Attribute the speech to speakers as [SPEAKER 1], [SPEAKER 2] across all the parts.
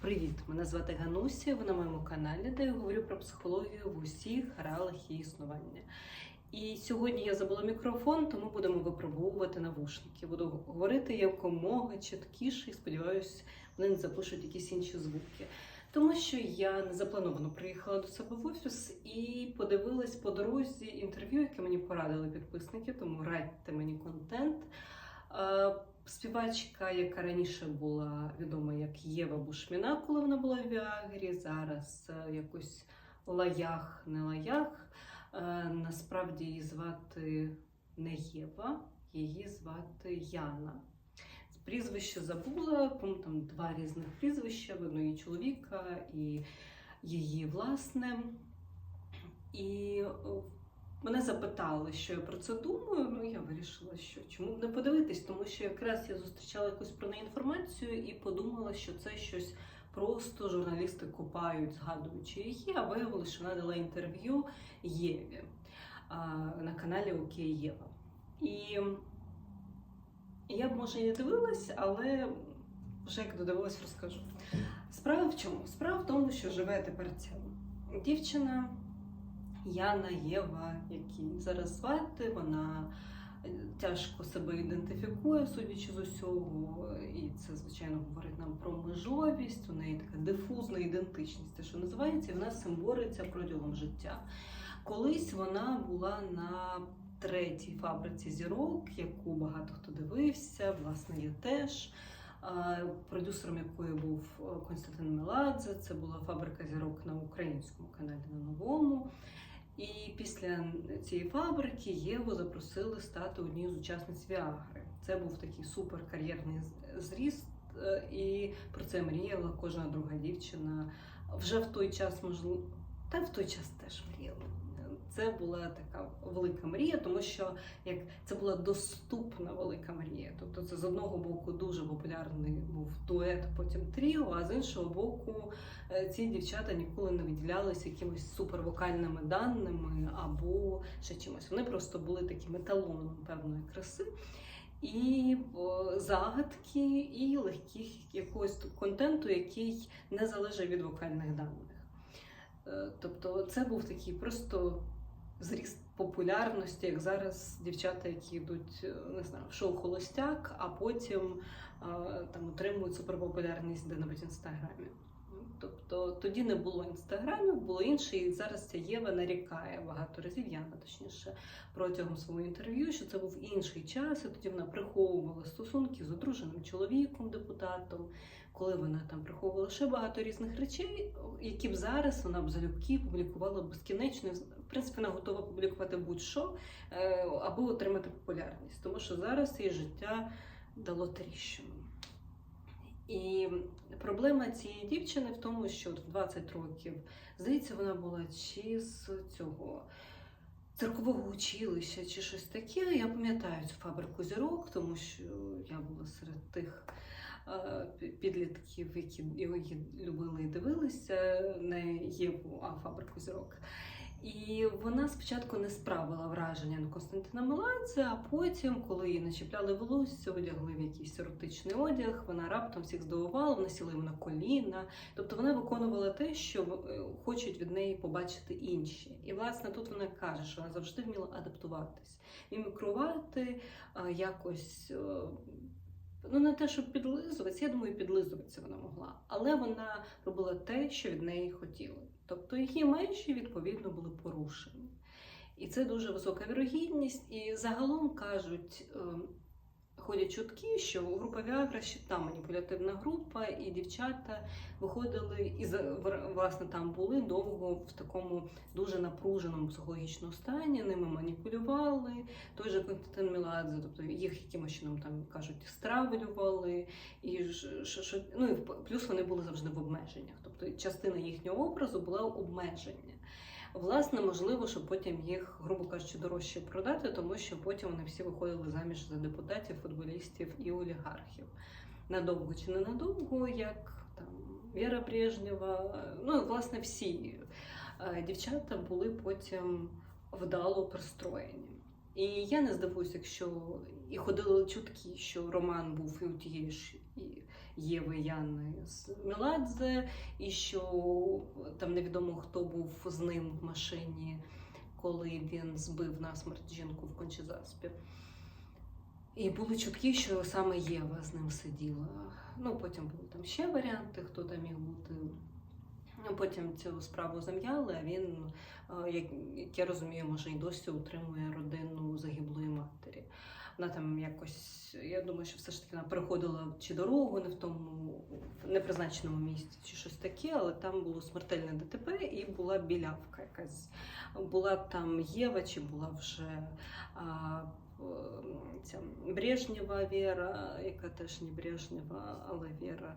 [SPEAKER 1] Привіт! Мене звати Гануся. Ви на моєму каналі, де я говорю про психологію в усіх реалах її існування. І сьогодні я забула мікрофон, тому будемо випробовувати навушники. Буду говорити якомога чіткіше і сподіваюся, вони не запишуть якісь інші звуки. Тому що я незаплановано приїхала до себе в офіс і подивилась по дорозі інтерв'ю, яке мені порадили підписники, тому радьте мені контент. Співачка, яка раніше була відома як Єва Бушміна, коли вона була в Віагрі, зараз е, якось Лаях, не Лаях. Е, Насправді її звати не Єва, її звати Яна. Прізвище забула, по-моєму, там два різних прізвища, видно її чоловіка і її власне. І Мене запитали, що я про це думаю. Ну я вирішила, що чому б не подивитись, тому що якраз я зустрічала якусь про неї інформацію і подумала, що це щось просто журналісти копають, згадуючи її, а виявилося, що вона дала інтерв'ю Єві на каналі Окей Єва. І я б може і не дивилась, але вже як додивилась, розкажу. Справа в чому? Справа в тому, що живе тепер ця дівчина. Яна Єва, які зараз звати, вона е, тяжко себе ідентифікує, судячи з усього, і це, звичайно, говорить нам про межовість, у неї така дифузна ідентичність, те, що називається, і вона з цим бореться протягом життя. Колись вона була на третій фабриці зірок, яку багато хто дивився, власне, я теж. Продюсером якої був е, Константин Меладзе, це була фабрика зірок на українському каналі на новому. І після цієї фабрики Єву запросили стати однією з учасниць Віагри. Це був такий суперкар'єрний зріст, е, і про це мріяла кожна друга дівчина. Вже в той час, можливо, та в той час теж мріяла. Це була така велика мрія, тому що як це була доступна велика мрія. Тобто, це з одного боку дуже популярний був дует, потім тріо, а з іншого боку, е, ці дівчата ніколи не виділялися якимись супервокальними даними або ще чимось. Вони просто були таким еталоном певної краси. І загадки, і легких якогось контенту, який не залежить від вокальних даних. Е, Тобто, це був такий просто зріст популярності, як зараз дівчата, які йдуть е, не знаю, в шоу Холостяк, а потім е, там отримують суперпопулярність де-небудь в інстаграмі. Тобто тоді не було інстаграмів, було інше, і зараз ця Єва нарікає багато разів, Яна точніше, протягом свого інтерв'ю, що це був інший час, і тоді вона приховувала стосунки з одруженим чоловіком, депутатом, коли вона там приховувала ще багато різних речей, які б зараз вона б залюбки публікувала безкінечно. В принципі, вона готова публікувати будь-що, е, аби отримати популярність, тому що зараз її життя дало тріщину. І проблема цієї дівчини в тому, що в 20 років, здається, вона була чи з цього церкового училища, чи щось таке. Я пам'ятаю цю фабрику зірок, тому що я була серед тих підлітків, які її любили і дивилися, не Єву, а фабрику зірок. І вона спочатку не справила враження на Константина Меладзе, а потім, коли її начіпляли волосся, одягли в якийсь еротичний одяг, вона раптом всіх здивувала, вона сіла їм на коліна. Тобто вона виконувала те, що е, хочуть від неї побачити інші. І власне тут вона каже, що вона завжди вміла адаптуватись, мімікрувати, е, якось. Ну, не те, щоб підлизуватися, я думаю, підлизуватися вона могла, але вона робила те, що від неї хотіли. Тобто її межі, відповідно, були порушені. І це дуже висока вірогідність. І загалом кажуть, е, ходять чутки, що група Віагра ще там маніпулятивна група, і дівчата виходили і власне там були довго в такому дуже напруженому психологічному стані, ними маніпулювали. Той же Константин Меладзе, тобто їх якимось чином там кажуть, стравлювали, і що, що, ну і плюс вони були завжди в обмеженнях. Тобто частина їхнього образу була обмеження. Власне, можливо, щоб потім їх, грубо кажучи, дорожче продати, тому що потім вони всі виходили заміж за депутатів, футболістів і олігархів. Надовго чи не надовго, як там Віра Брежнєва, ну власне всі е, дівчата були потім вдало пристроєні. І я не здивуюся, якщо і ходили чутки, що Роман був і у тієї ж і Єви Яни Меладзе, і що там невідомо хто був з ним в машині, коли він збив насмерть жінку в Кончезаспі. І були чутки, що саме Єва з ним сиділа. Ну, потім були там ще варіанти, хто там міг бути. Ну, Потім цю справу зам'яли, а він, е, як, я розумію, може і досі утримує родину загиблої. Вона там якось, я думаю, що все ж таки вона переходила чи дорогу не в тому непризначеному місці, чи щось таке, але там було смертельне ДТП і була білявка якась. Була там Єва, чи була вже а, ця Брежнєва Віра, яка теж не Брежнєва, але Віра.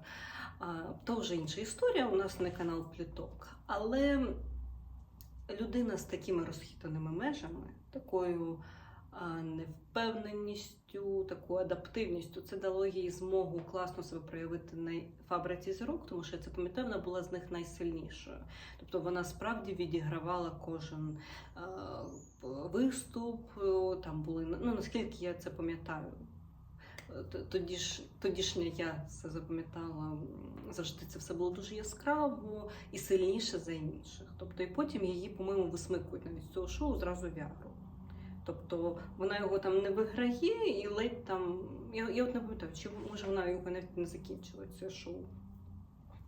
[SPEAKER 1] То вже інша історія. У нас не канал Пліток. Але людина з такими розхитаними межами, такою невпевненістю, такою адаптивністю, це дало їй змогу класно себе проявити на фабриці зірок, тому що я це пам'ятаю, вона була з них найсильнішою. Тобто вона справді відігравала кожен а, виступ. Там були ну наскільки я це пам'ятаю. Тоді ж тодішня я це запам'ятала. Завжди це все було дуже яскраво і сильніше за інших. Тобто, і потім її, по-моєму, висмикують навіть з цього шоу зразу вяру. Тобто вона його там не виграє і ледь там. Я, я от не пам'ятаю, чи може вона його навіть не закінчила це шоу.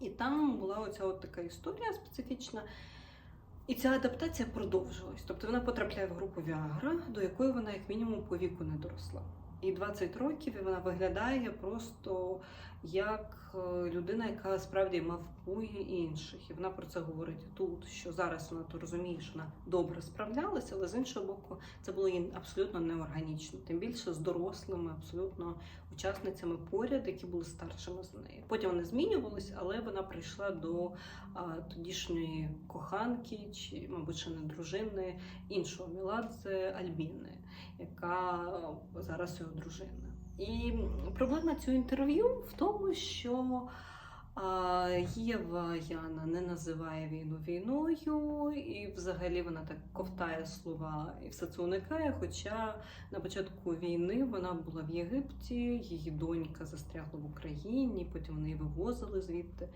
[SPEAKER 1] І там була оця от така історія специфічна. І ця адаптація продовжилась. Тобто вона потрапляє в групу Віагра, до якої вона як мінімум по віку не доросла. І 20 років вона виглядає просто як е, людина, яка справді мавпує інших. І вона про це говорить тут, що зараз вона то розуміє, що вона добре справлялася, але з іншого боку, це було їй абсолютно неорганічно. Тим більше з дорослими, абсолютно учасницями поряд, які були старшими за нею. Потім вони змінювалися, але вона прийшла до а, тодішньої коханки, чи, мабуть, ще не дружини іншого Міладзе Альбіни, яка зараз його дружина. І проблема цього інтерв'ю в тому, що Єва Яна не називає війну війною, і взагалі вона так ковтає слова і все це уникає. Хоча на початку війни вона була в Єгипті, її донька застрягла в Україні, потім вони вивозили звідти.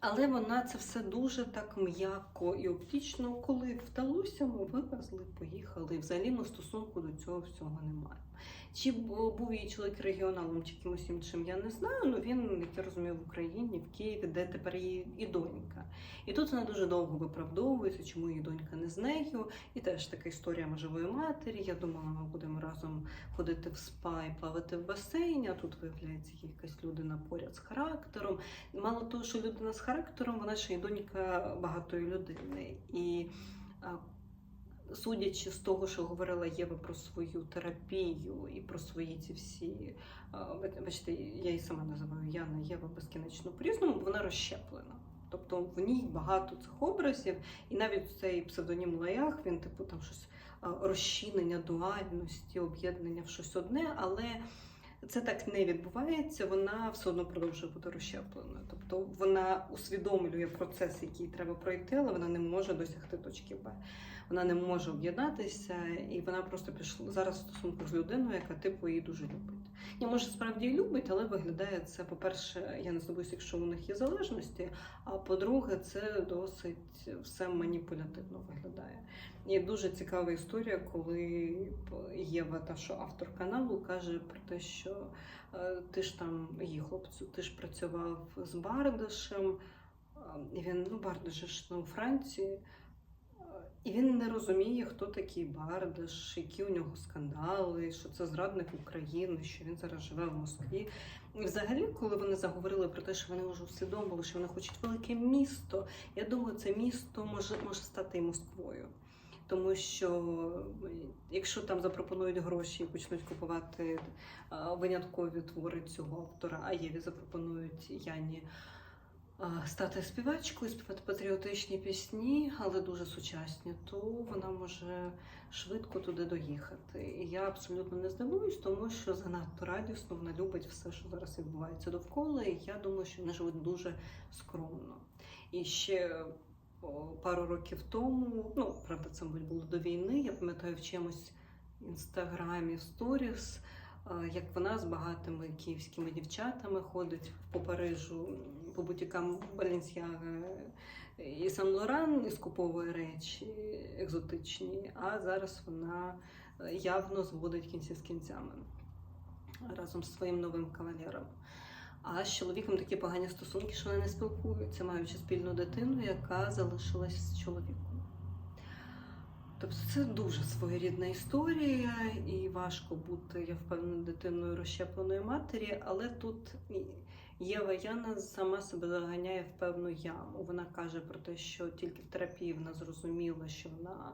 [SPEAKER 1] Але вона це все дуже так м'яко і оптично, коли вдалося, ми вивезли, поїхали. Взагалі ми стосунку до цього всього немає. Чи був її чоловік регіоналом, чи кимось іншим, я не знаю. Ну він, як я розумію, в Україні, в Києві, де тепер її і донька. І тут вона дуже довго виправдовується, чому її донька не з нею. І теж така історія можливої матері. Я думала, ми будемо разом ходити в спа і плавати в басейні. А тут виявляється якась людина поряд з характером. Мало того, що людина з характером, вона ще й донька багатої людини. І судячи з того, що говорила Єва про свою терапію і про свої ці всі, бачите, я її сама називаю Яна Єва безкінечно по-різному, вона розщеплена. Тобто в ній багато цих образів, і навіть цей псевдонім Лаях, він типу там щось розчинення дуальності, об'єднання в щось одне, але це так не відбувається, вона все одно продовжує бути розщепленою. Тобто вона усвідомлює процес, який треба пройти, але вона не може досягти точки Б. Вона не може об'єднатися, і вона просто пішла зараз в стосунках з людиною, яка типу її дуже любить. Ні, може, справді і любить, але виглядає це, по-перше, я не забусь, якщо у них є залежності. А по-друге, це досить все маніпулятивно виглядає. І дуже цікава історія, коли Єва, та що автор каналу, каже про те, що е, ти ж там, її хлопцю, ти ж працював з Бардашем, і він, ну, Бардаш ну, у Франції. Е, І він не розуміє, хто такий Бардаш, які у нього скандали, що це зрадник України, що він зараз живе в Москві. І взагалі, коли вони заговорили про те, що вони вже усвідомили, що вони хочуть велике місто, я думаю, це місто може, може стати і Москвою. Тому що е, якщо там запропонують гроші і почнуть купувати виняткові твори цього автора, а Єві запропонують Яні стати співачкою, співати патріотичні пісні, але дуже сучасні, то вона може швидко туди доїхати. І я абсолютно не здивуюсь, тому що занадто радісно вона любить все, що зараз відбувається довкола. І я думаю, що вони живуть дуже скромно. І ще пару років тому, ну правда, це мабуть було до війни. Я пам'ятаю в чимось інстаграмі сторіс. е, як вона з багатими київськими дівчатами ходить по Парижу, по бутікам Balenciaga і Сан Лоран і скуповує речі екзотичні, а зараз вона е, явно зводить кінці з кінцями разом з своїм новим кавалером. А з чоловіком такі погані стосунки, що вони не спілкуються, маючи спільну дитину, яка залишилась з чоловіком. Тобто це дуже своєрідна історія, і важко бути, я впевнена, дитиною розщепленої матері, але тут Єва Яна сама себе заганяє в певну яму. Вона каже про те, що тільки в терапії вона зрозуміла, що вона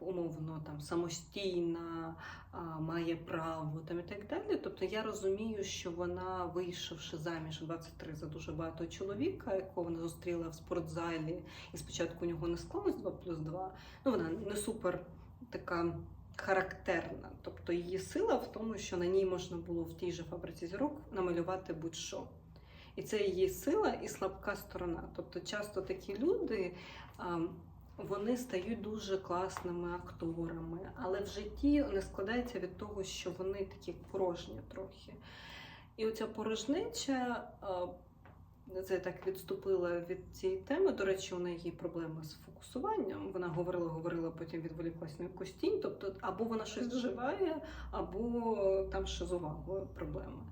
[SPEAKER 1] умовно там самостійна, має право там і так далі. Тобто я розумію, що вона, вийшовши заміж 23 за дуже багато чоловіка, якого вона зустріла в спортзалі, і спочатку у нього не склалось 2 плюс 2, ну вона не супер така. Характерна, тобто її сила в тому, що на ній можна було в тій же фабриці зірок намалювати будь-що. І це її сила і слабка сторона. Тобто, часто такі люди вони стають дуже класними акторами, але в житті не складається від того, що вони такі порожні трохи. І оця порожнеча. а, це я так відступила від цієї теми. До речі, у неї є проблема з фокусуванням. Вона говорила, говорила, потім відволіклась на якусь тінь. Тобто, або вона щось вживає, або там ще з увагою проблема.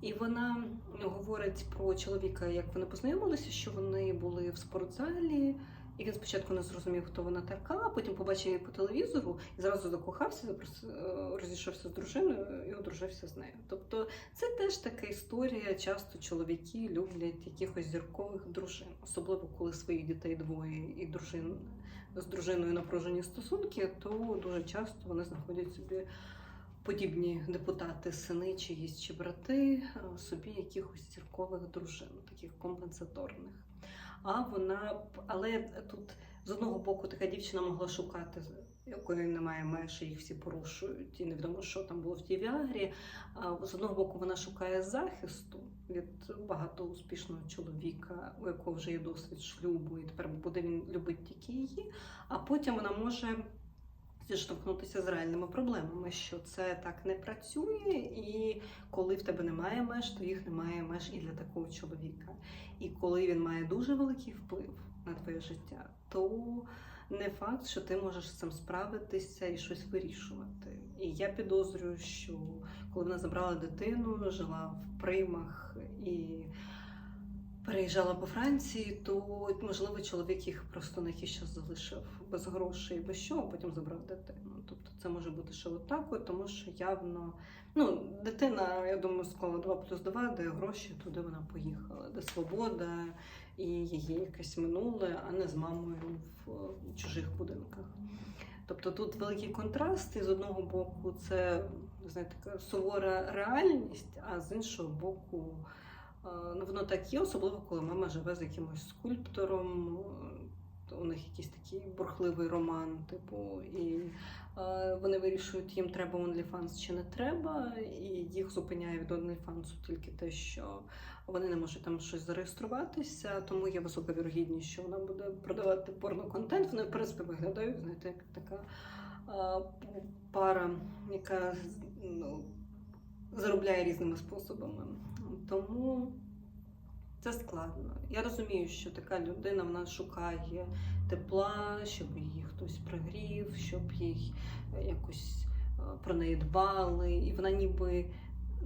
[SPEAKER 1] І вона говорить про чоловіка, як вони познайомилися, що вони були в спортзалі. І він спочатку не зрозумів, хто вона така, а потім побачив її по телевізору і зразу закохався, е, розійшовся з дружиною і одружився з нею. Тобто це теж така історія. Часто чоловіки люблять якихось зіркових дружин, особливо коли своїх дітей двоє і дружин з дружиною напружені стосунки, то дуже часто вони знаходять собі. Подібні депутати, сини чиїсь чи брати, е, собі якихось зіркових дружин, таких компенсаторних. А вона, але тут з одного боку така дівчина могла шукати, якої немає меж, їх всі порушують, і невідомо, що там було в тій віагрі. А з одного боку, вона шукає захисту від багато успішного чоловіка, у якого вже є досвід шлюбу, і тепер буде він любити тільки її. А потім вона може зіштовхнутися з реальними проблемами, що це так не працює, і коли в тебе немає меж, то їх немає меж і для такого чоловіка. І коли він має дуже великий вплив на твоє життя, то не факт, що ти можеш з цим справитися і щось вирішувати. І я підозрюю, що коли вона забрала дитину, жила в приймах і переїжджала по Франції, то можливо чоловік їх просто на якийсь час залишив без грошей, без що, а потім забрав дитину. Тобто це може бути ще отак, от, тому що явно ну, дитина, я думаю, склала 2 плюс 2, де гроші, туди вона поїхала, де свобода і її якесь минуле, а не з мамою в чужих будинках. Тобто тут великий контраст, і з одного боку, це знаєте, така сувора реальність, а з іншого боку, ну воно так є, особливо коли мама живе з якимось скульптором. е, У них якийсь такий бурхливий роман, типу, і е, вони вирішують, їм треба OnlyFans чи не треба, і їх зупиняє від OnlyFans тільки те, що вони не можуть там щось зареєструватися, тому є висока вірогідність, що вона буде продавати порноконтент. Вони, в принципі, виглядають, знаєте, як така пара, яка ну, заробляє різними способами. Тому це складно. Я розумію, що така людина вона шукає тепла, щоб її хтось пригрів, щоб їй е, якось е, про неї дбали, і вона ніби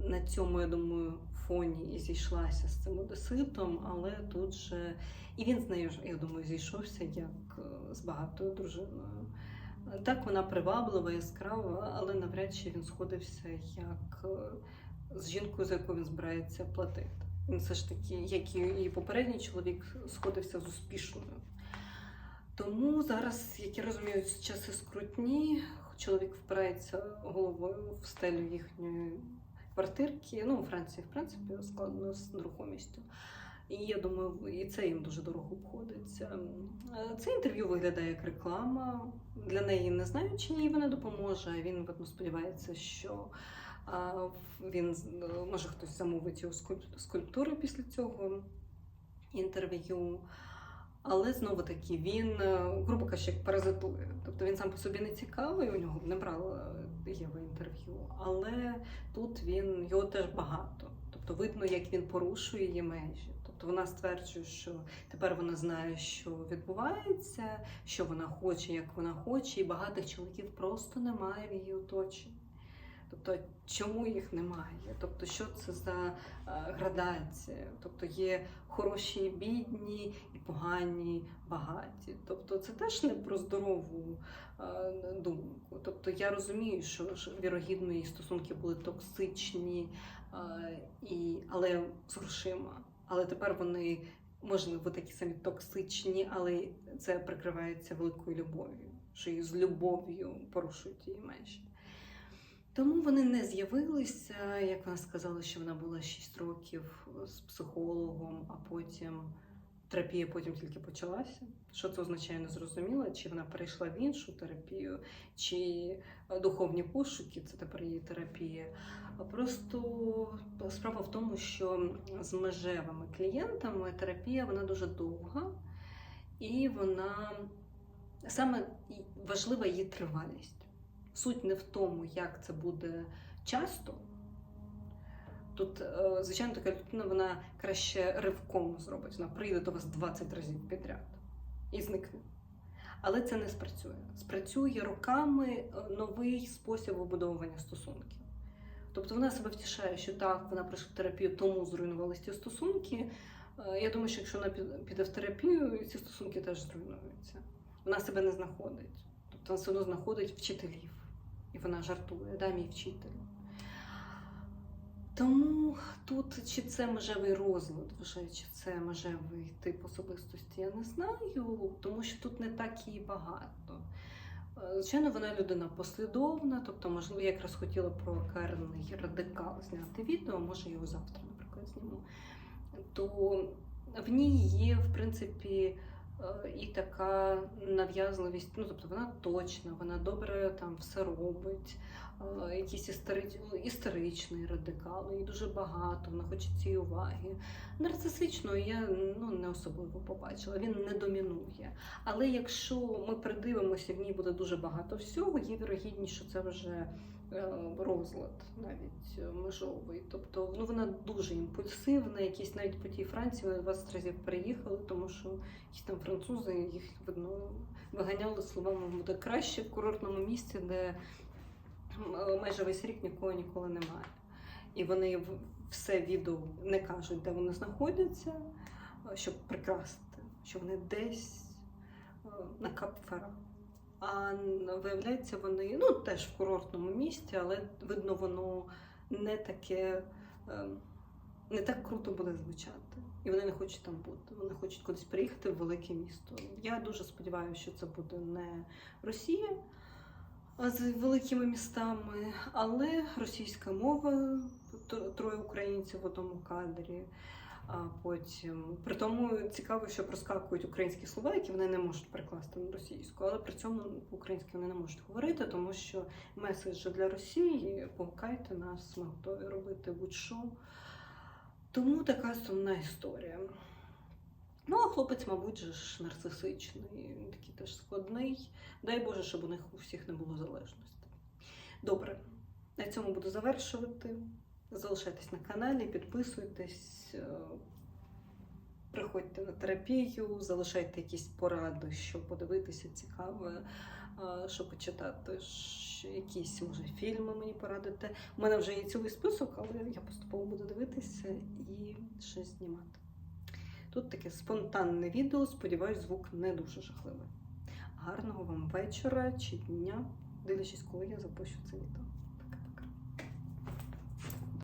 [SPEAKER 1] на цьому, я думаю, фоні і зійшлася з цим одеситом, але тут же і він з нею я думаю, зійшовся як е, з багатою дружиною. Так, вона приваблива, яскрава, але навряд чи він сходився як з жінкою, за яку він збирається платити. Він все ж таки, як і попередній чоловік, сходився з успішною. Тому зараз, як я розумію, часи скрутні, чоловік впирається головою в стелю їхньої квартирки. Ну, у Франції, в принципі, складно з нерухомістю. І я думаю, і це їм дуже дорого обходиться. Це інтерв'ю виглядає як реклама. Для неї не знаю, чи їй вона допоможе. Він видно сподівається, що він може хтось замовить його скульп- скульптури після цього інтерв'ю. Але знову таки він, е, грубо кажучи, паразитує. Тобто він сам по собі не цікавий, у нього не брала Єва інтерв'ю, але тут він його теж багато. Тобто видно, як він порушує її межі. Тобто вона стверджує, що тепер вона знає, що відбувається, що вона хоче, як вона хоче, і багатих чоловіків просто немає в її оточенні. Тобто, чому їх немає? Тобто, що це за е, градація? Тобто є хороші і бідні, і погані, багаті. Тобто, це теж не про здорову е, думку. Тобто, я розумію, що вірогідно її стосунки були токсичні, е, і, але з грошима. Але тепер вони можливо такі самі токсичні, але це прикривається великою любов'ю, що її з любов'ю порушують її межі. Тому вони не з'явилися, як вона сказала, що вона була 6 років з психологом, а потім терапія потім тільки почалася. Що це означає, не зрозуміла, чи вона перейшла в іншу терапію, чи духовні пошуки це тепер її терапія. Просто справа в тому, що з межевими клієнтами терапія вона дуже довга, і вона саме важлива її тривалість. Суть не в тому, як це буде часто. Тут, е, звичайно, така людина вона краще ривком зробить. Вона прийде до вас 20 разів підряд і зникне. Але це не спрацює. Спрацює роками е, новий спосіб вибудовування стосунків. Тобто вона себе втішає, що так, вона пройшла терапію, тому зруйнувалися ці стосунки. Е, Я думаю, що якщо вона піде в терапію, ці стосунки теж зруйнуються. Вона себе не знаходить. Тобто вона все одно знаходить вчителів. І вона жартує, да, мій вчитель. Тому тут чи це межевий розлад вже, чи це межевий тип особистості, я не знаю, тому що тут не так і багато. Е, Звичайно, вона людина послідовна, тобто, можливо, я якраз хотіла про карний радикал зняти відео, може його завтра, наприклад, зніму. То в ній є, в принципі, і така нав'язливість, ну тобто вона точна, вона добре там все робить, якісь історич... історичний радикал, її дуже багато, вона хоче цієї уваги. Нарцисичного я ну, не особливо побачила, він не домінує. Але якщо ми придивимося, в ній буде дуже багато всього, є вірогідність, що це вже е, розлад навіть межовий. Тобто ну, вона дуже імпульсивна, якісь навіть по тій Франції вони 20 разів переїхали, тому що якісь там французи їх видно виганяли словами буде краще в курортному місці, де майже весь рік нікого ніколи немає. І вони все відео не кажуть, де вони знаходяться, е, щоб прикрасити, що вони десь е, на Капфера. А виявляється, вони ну, теж в курортному місті, але видно, воно не таке, е, не так круто буде звучати. І вони не хочуть там бути. Вони хочуть кудись приїхати в велике місто. Я дуже сподіваюся, що це буде не Росія з великими містами, але російська мова, троє українців в одному кадрі. А потім при тому цікаво, що проскакують українські слова, які вони не можуть перекласти на російську, але при цьому по-українськи вони не можуть говорити, тому що меседж для Росії погукайте нас, ми готові робити будь-що. Тому така сумна історія. Ну, а хлопець, мабуть, же ж нарцисичний, він такий теж складний. Дай Боже, щоб у них у всіх не було залежності. Добре, на цьому буду завершувати. Залишайтесь на каналі, підписуйтесь, е, приходьте на терапію, залишайте якісь поради, що подивитися цікаве, е, що почитати, якісь, може, фільми мені порадите. У мене вже є цілий список, але я поступово буду дивитися і щось знімати. Тут таке спонтанне відео, сподіваюсь, звук не дуже жахливий. Гарного вам вечора чи дня, дивлячись, коли я запущу це відео.